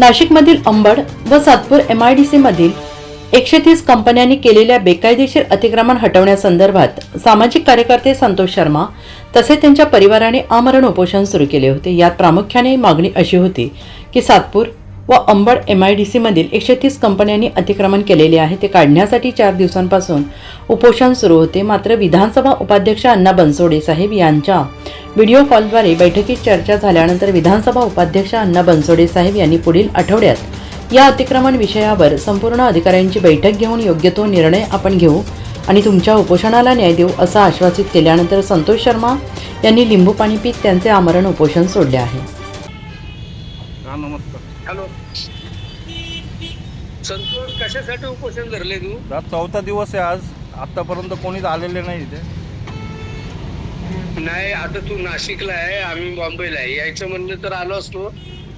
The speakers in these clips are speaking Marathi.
नाशिकमधील अंबड व सातपूर एम आय डी सीमधील एकशे तीस कंपन्यांनी केलेल्या बेकायदेशीर अतिक्रमण हटवण्यासंदर्भात सामाजिक कार्यकर्ते संतोष शर्मा तसेच त्यांच्या परिवाराने आमरण उपोषण सुरू केले होते. यात प्रामुख्याने मागणी अशी होती की सातपूर व अंबड एम आय डी सीमधील एकशे तीस कंपन्यांनी अतिक्रमण केलेले आहे ते काढण्यासाठी चार दिवसांपासून उपोषण सुरू होते. मात्र विधानसभा उपाध्यक्ष अण्णा बनसोडे साहेब यांच्या व्हिडिओ कॉलद्वारे बैठकीत चर्चा झाल्यानंतर विधानसभा उपाध्यक्ष अण्णा बनसोडे साहेब यांनी पुढील आठवड्यात या अतिक्रमण विषयावर संपूर्ण अधिकाऱ्यांची बैठक घेऊन योग्य तो निर्णय आपण घेऊ आणि तुमच्या उपोषणाला न्याय देऊ असं आश्वासित केल्यानंतर संतोष शर्मा यांनी लिंबू पाणी पीत त्यांचे आमरण उपोषण सोडले आहे. नमस्कार. हॅलो. संतोष कशासाठी उपोषण धरले तू? आज चौथा दिवस आहे आज. आतापर्यंत कोणीच आलेले नाही इथे. नाही आता तू नाशिकला आहे आम्ही बॉम्बेला आहे. यायचं म्हणलं तर आलो असतो.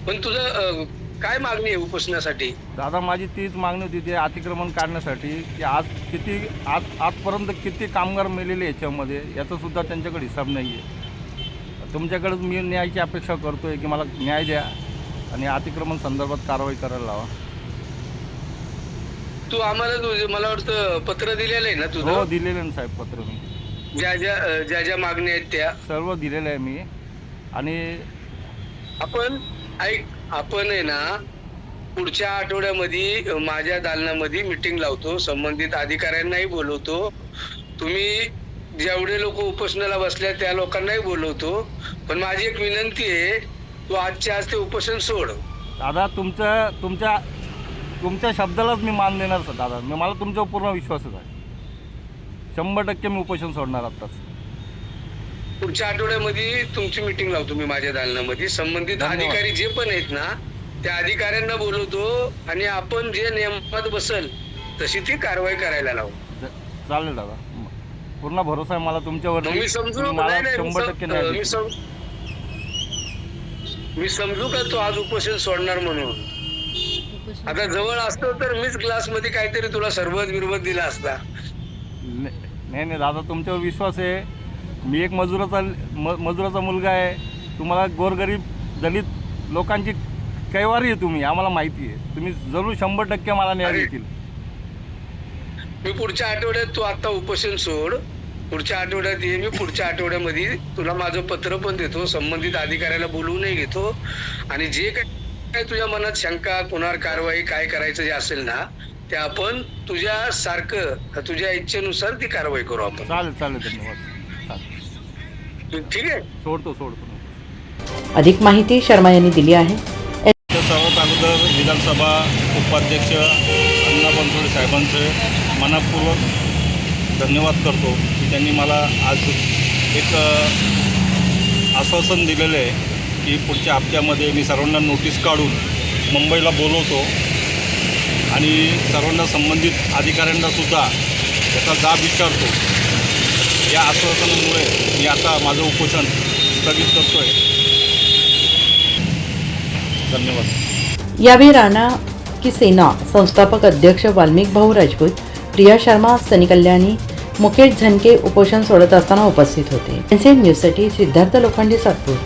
पण तुझं अं, काय मागणी आहे उपोषणासाठी? दादा माझी तीच मागणी होती ते अतिक्रमण काढण्यासाठी की आज किती आज आजपर्यंत किती कामगार मेलेले याच्यामध्ये याचा सुद्धा त्यांच्याकडे हिसाब नाही आहे. तुमच्याकडेच मी न्यायाची अपेक्षा करतोय की मला न्याय द्या आणि अतिक्रमण संदर्भात कारवाई करायला लावा. तू आम्हाला मला वाटतं पत्र दिलेलं आहे ना हो तुझं दिलेलं आहे साहेब पत्र मी. ज्या ज्या ज्या ज्या मागण्या आहेत त्या. सर्व दिलेलं आहे मी. आणि आपण ऐक आपण आहे ना पुढच्या आठवड्यामध्ये माझ्या दालनामध्ये मिटिंग लावतो. संबंधित अधिकाऱ्यांनाही बोलवतो. तुम्ही जेवढे लोक उपोषणाला बसल्या त्या लोकांनाही बोलवतो. पण माझी एक विनंती आहे तू आजच्या आज ते उपोषण सोड. दादा तुमच्या तुमच्या तुमच्या शब्दालाच मी मान देणार दादा. मला तुमच्यावर पूर्ण विश्वासच आहे. शंभर टक्के मी उपोषण सोडणार आत्ताच. पुढच्या आठवड्यामध्ये तुमची मिटिंग लावतो मी माझ्या दालनामध्ये. संबंधित धन्यवाद. अधिकारी जे पण आहेत ना त्या अधिकाऱ्यांना बोलवतो आणि आपण जे नियमात बसल तशी ती कारवाई करायला लावू. चालेल दादा. म- पूर्ण भरोसा आहे मला तुमच्यावर मग मी समजू तुम्ही मला नाही, नाही, मी शंभर सम- टक्के मी देतील. सम- मी समजू का तो आज उपोषण सोडणार म्हणून? आता जवळ असतो तर मीच क्लासमध्ये काहीतरी तुला सरबत बिरबत दिला असता. नाही नाही दादा तुमच्यावर विश्वास आहे. मी एक मजुराचा म मजुराचा मुलगा आहे. तुम्हाला गोरगरीब दलित लोकांची कैवारी आहे तुम्ही आम्हाला माहिती आहे. तुम्ही जरूर शंभर टक्के मला न्याय. देतील. मी पुढच्या आठवड्यात तू आता उपोषण सोड. पुढच्या आठवड्यात ये मी पुढच्या आठवड्यामध्ये तुला माझं पत्र पण देतो. संबंधित अधिकाऱ्याला बोलवूनही घेतो. आणि जे काय तुझ्या मनात शंका कुणावर कारवाई काय करायचं जे असेल ना ते आपण तुझ्या सारखं तुझ्या इच्छेनुसार ती कारवाई करू आपण. चालेल चालेल धन्यवाद. चालेल. ठीक आहे? सोडतो सोडतो. अधिक माहिती शर्मा यांनी दिली आहे. तर सर्वात अगोदर विधानसभा उपाध्यक्ष अण्णा बनसोडे साहेबांचे मनापूर्वक धन्यवाद करतो की त्यांनी मला आज एक आश्वासन दिलेलं आहे की पुढच्या हप्त्यामध्ये मी सर्वांना नोटीस काढून मुंबईला बोलवतो. आणि सर्वांना संबंधित अधिकाऱ्यांना सुद्धा त्याचा जाब विचारतो. या आश्वासनामुळे मी आता माझं उपोषण स्थगित करतो आहे धन्यवाद. यावेळी राणा की सेना संस्थापक अध्यक्ष वाल्मिक भाऊ राजपूत प्रिया शर्मा सनी कल्याणी मुकेश झनके उपोषण सोडत असताना उपस्थित होते. एनसीएन न्यूजसाठी सिद्धार्थ लोखंडे सातपूर.